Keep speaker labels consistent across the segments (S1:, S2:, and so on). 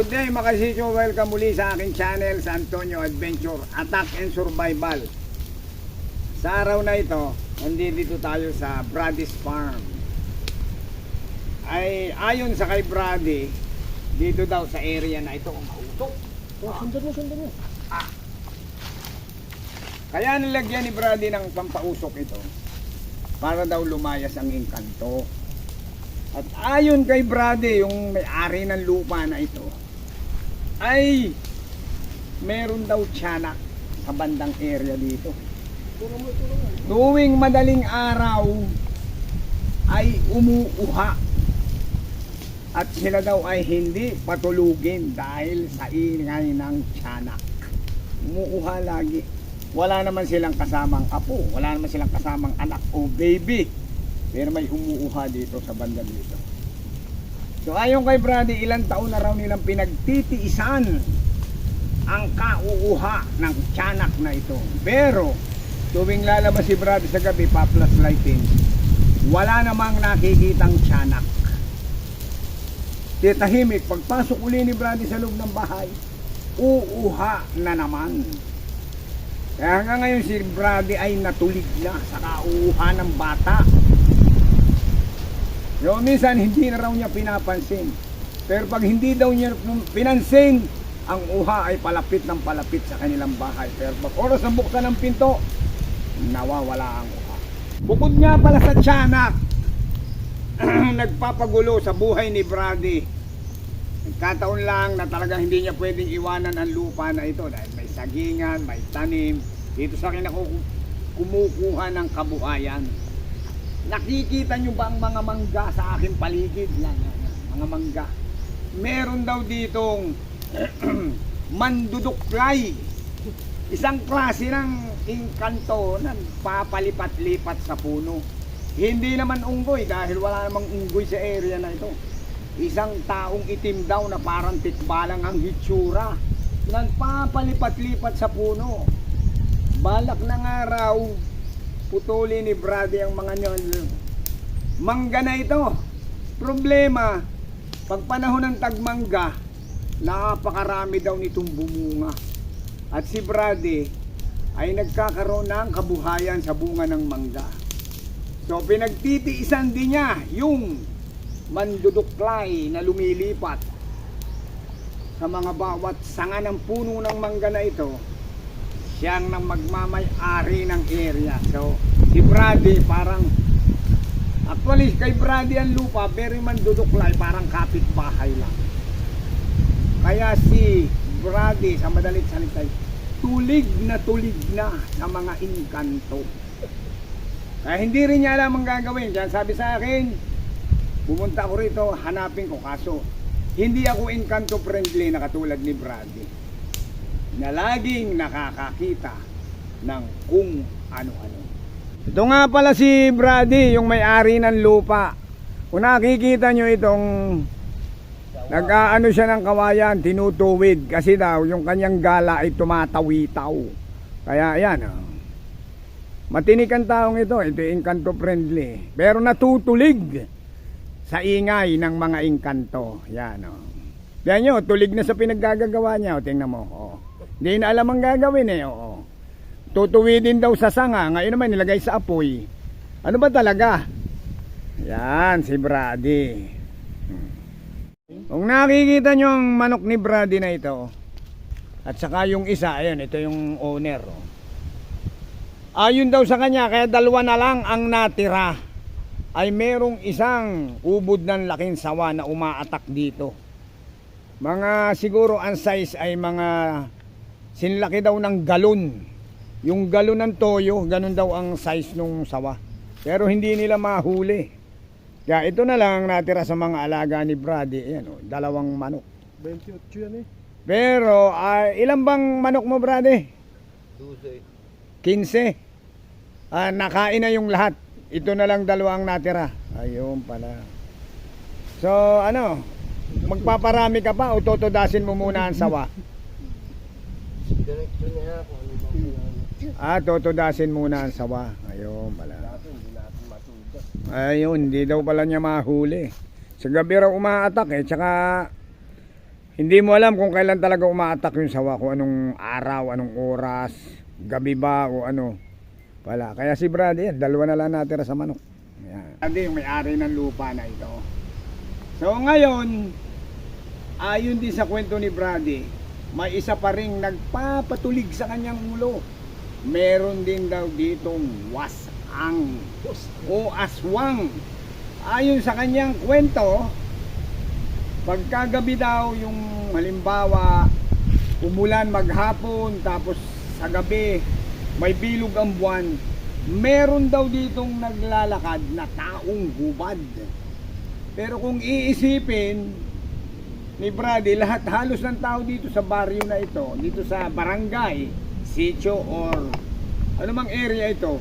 S1: Good day mga kasityo, welcome muli sa aking channel sa Antonio Adventure Attack and Survival. Sa araw na ito, nandito tayo sa Brady's Farm. Ay ayon sa kay Brady, dito daw sa area na ito umautok.
S2: Oh, sundan mo, sundan mo.
S1: Kaya nilagyan ni Brady ng pampausok ito para daw lumayas ang engkanto. At ayon kay Brady, yung may-ari ng lupa na ito, ay meron daw tiyanak sa bandang area dito. Tuwing madaling araw ay umuuha at sila daw ay hindi patulugin dahil sa ingay ng tiyanak. Umuuha lagi. Wala naman silang kasamang apo, wala naman silang kasamang anak o baby. Pero may umuuha dito sa banda dito. So ayon kay Brady, ilang taon na raw nilang pinagtitiisan ang kauuha ng tiyanak na ito. Pero tuwing lalabas si Brady sa gabi, pa-plus lighting, wala namang nakikitang tiyanak. Di pagpasok uli ni Brady sa loob ng bahay, uuha na naman. Kaya hanggang ngayon si Brady ay natulig na sa kauuha ng bata. Yung minsan hindi na raw niya pinapansin. Pero pag hindi daw niya pinansin, ang uha ay palapit ng palapit sa kanilang bahay. Pero pag oras ng buksan ng pinto, nawawala ang uha. Bukod nga pala sa tiyanak, nagpapagulo sa buhay ni Brady. Nagkataon lang na talagang hindi niya pwedeng iwanan ang lupa na ito dahil may sagingan, may tanim. Dito sa akin ako kumukuha ng kabuhayan. Nakikita nyo ba ang mga mangga sa aking paligid? Yan, yan, yan. Mga mangga. Meron daw ditong manduduklay. Isang klase ng inkanto na papalipat-lipat sa puno. Hindi naman unggoy dahil wala namang unggoy sa area na ito. Isang taong itim daw na parang tikbalang ang hitsura. Nagpapalipat-lipat sa puno. Balak ng araw, putuli ni Brady ang mga nyon. Mangga na ito. Problema, pag panahon ng tagmangga, napakarami daw nitong bumunga. At si Brady ay nagkakaroon ng kabuhayan sa bunga ng mangga. So pinagtitiisan din niya yung manduduklay na lumilipat sa mga bawat sanga ng puno ng mangga na ito siyang nang magmamay-ari ng area. So, si Brady parang actually kay Brady ang lupa very manduduklay parang kapitbahay lang. Kaya si Brady sa madalit salita tulig na tulig na sa mga inkanto. Kaya hindi rin niya alam ang gagawin. Diyan sabi sa akin, pumunta ako rito, hanapin ko. Kaso, hindi ako inkanto friendly na katulad ni Brady. Na laging nakakakita ng kung ano-ano. Ito nga pala si Brady, yung may-ari ng lupa. Kung nakikita nyo itong nag-aano siya ng kawayan, tinutuwid. Kasi daw, yung kanyang gala ay tumatawitaw. Kaya yan, oh. Matinik ang taong ito, ito inkanto friendly. Pero natutulig sa ingay ng mga inkanto. Yan. Oh. Yan nyo, tulig na sa pinaggagawa niya. O, tingnan mo. Oh. Hindi na alam ang gagawin eh. Oo. Tutuwidin daw sa sanga. Ngayon naman nilagay sa apoy. Ano ba talaga? Yan, si Brady. Hmm. Kung nakikita nyo ang manok ni Brady na ito, at saka yung isa, ayun, ito yung owner. Oh. Ayon daw sa kanya, kaya dalawa na lang ang natira. Ay merong isang ubod ng laking sawa na umaatak dito. Mga siguro ang size ay mga sinlaki daw ng galon. Yung galon ng toyo, ganun daw ang size nung sawa. Pero hindi nila mahuli. Kaya ito na lang natira sa mga alaga ni Brady. Ayan, oh, dalawang manok.
S2: 28 yan eh.
S1: Pero ah, ilan bang manok mo, Brady? 15. Ah, nakain na yung lahat. Ito na lang dalawang natira. Ayun pala. So, ano? Magpaparami ka pa o totodasin mo muna ang sawa?
S2: Diretso niya ako. Ano ba kailangan?
S1: Ah, totodasin muna ang sawa. Ayun pala.
S2: Dati hindi natin matudas.
S1: Ayun, hindi daw pala niya mahuli. Sa gabi raw umaatak eh, tsaka Hindi mo alam kung kailan talaga umaatak yung sawa, kung anong araw, anong oras, gabi ba o ano. Wala. Kaya si Brady, yan, dalawa na lang natira sa manok. Yan. Brady yung may-ari ng lupa na ito. So ngayon, ayon din sa kwento ni Brady, may isa pa ring nagpapatulig sa kanyang ulo. Meron din daw ditong wasang o aswang. Ayon sa kanyang kwento, pagkagabi daw yung halimbawa umulan maghapon tapos sa gabi may bilog ang buwan meron daw ditong naglalakad na taong hubad pero kung iisipin ni Brady lahat halos ng tao dito sa baryo na ito dito sa barangay sitio or ano mang area ito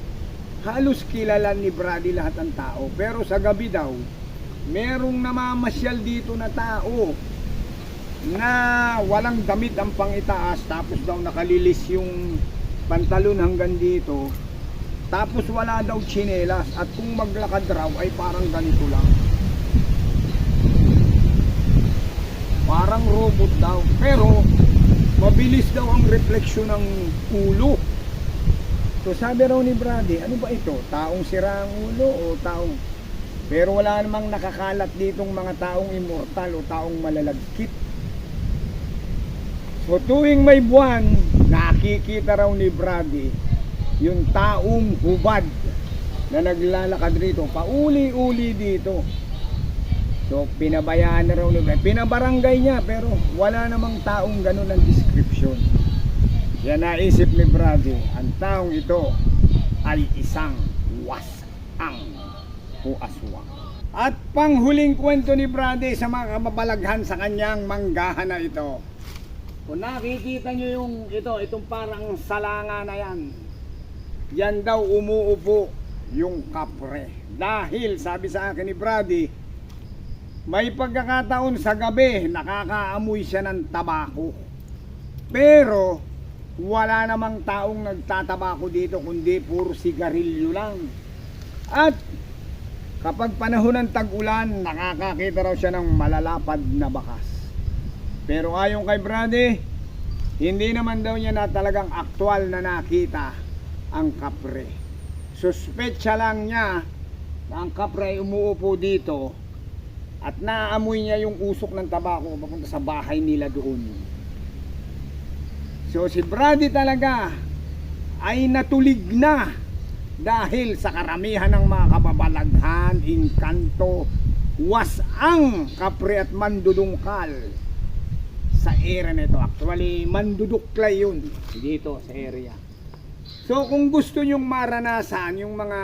S1: halos kilala ni Brady lahat ng tao. Pero sa gabi daw merong namamasyal dito na tao na walang damit ang pangitaas tapos daw nakalilis yung pantalon hanggang dito. Tapos wala daw tsinelas. At kung maglakad raw ay parang ganito lang parang robot daw pero mabilis daw ang refleksyon ng ulo so sabi raw ni Brady ano ba ito taong sira ang ulo o taong pero wala namang nakakalat ditong mga taong immortal o taong malalagkit. So tuwing may buwan, nakikita raw ni Brady yung taong hubad na naglalakad rito, pauli-uli dito. So pinabayaan na raw ni Brady. Pinabarangay niya pero wala namang taong ganun ang description. Kaya naisip ni Brady, ang taong ito ay isang wasang o aswang. At panghuling kwento ni Brady sa mga kababalaghan sa kanyang manggahan na ito. Kung nakikita nyo yung ito, itong parang salanga na yan, yan daw umuupo yung kapre. Dahil sabi sa akin ni Brady, may pagkakataon sa gabi nakakaamoy siya ng tabako. Pero wala namang taong nagtatabako dito kundi puro sigarilyo lang. At kapag panahon ng tag-ulan, nakakakita raw siya ng malalapad na bakas. Pero ayon kay Brady, hindi naman daw niya na talagang aktwal na nakita ang kapre. Suspetsa lang niya na ang kapre ay umuupo dito at naaamoy niya yung usok ng tabako papunta sa bahay nila doon. So si Brady talaga ay natulig na dahil sa karamihan ng mga kababalaghan, inkanto, wasang kapre at mandudungkal sa area nito. Actually, manduduklay yun dito sa area. So kung gusto nyong maranasan yung mga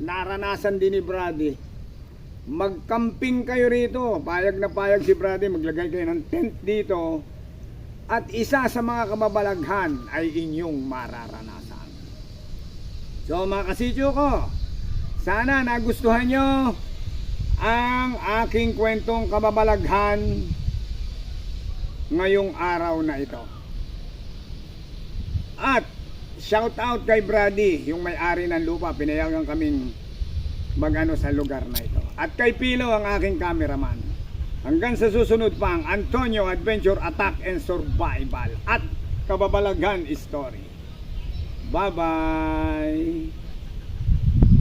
S1: naranasan din ni Brady, magcamping kayo rito. Payag na payag si Brady, maglagay kayo ng tent dito. At isa sa mga kababalaghan ay inyong mararanasan. So mga kasityo ko, sana nagustuhan nyo ang aking kwentong kababalaghan ngayong araw na ito. At shout out kay Brady, yung may-ari ng lupa, pinayagan kaming magano sa lugar na ito. At kay Pilo, ang aking cameraman. Hanggang sa susunod pa ang Antonio Adventure Attack and Survival at Kababalaghan Story. Bye-bye!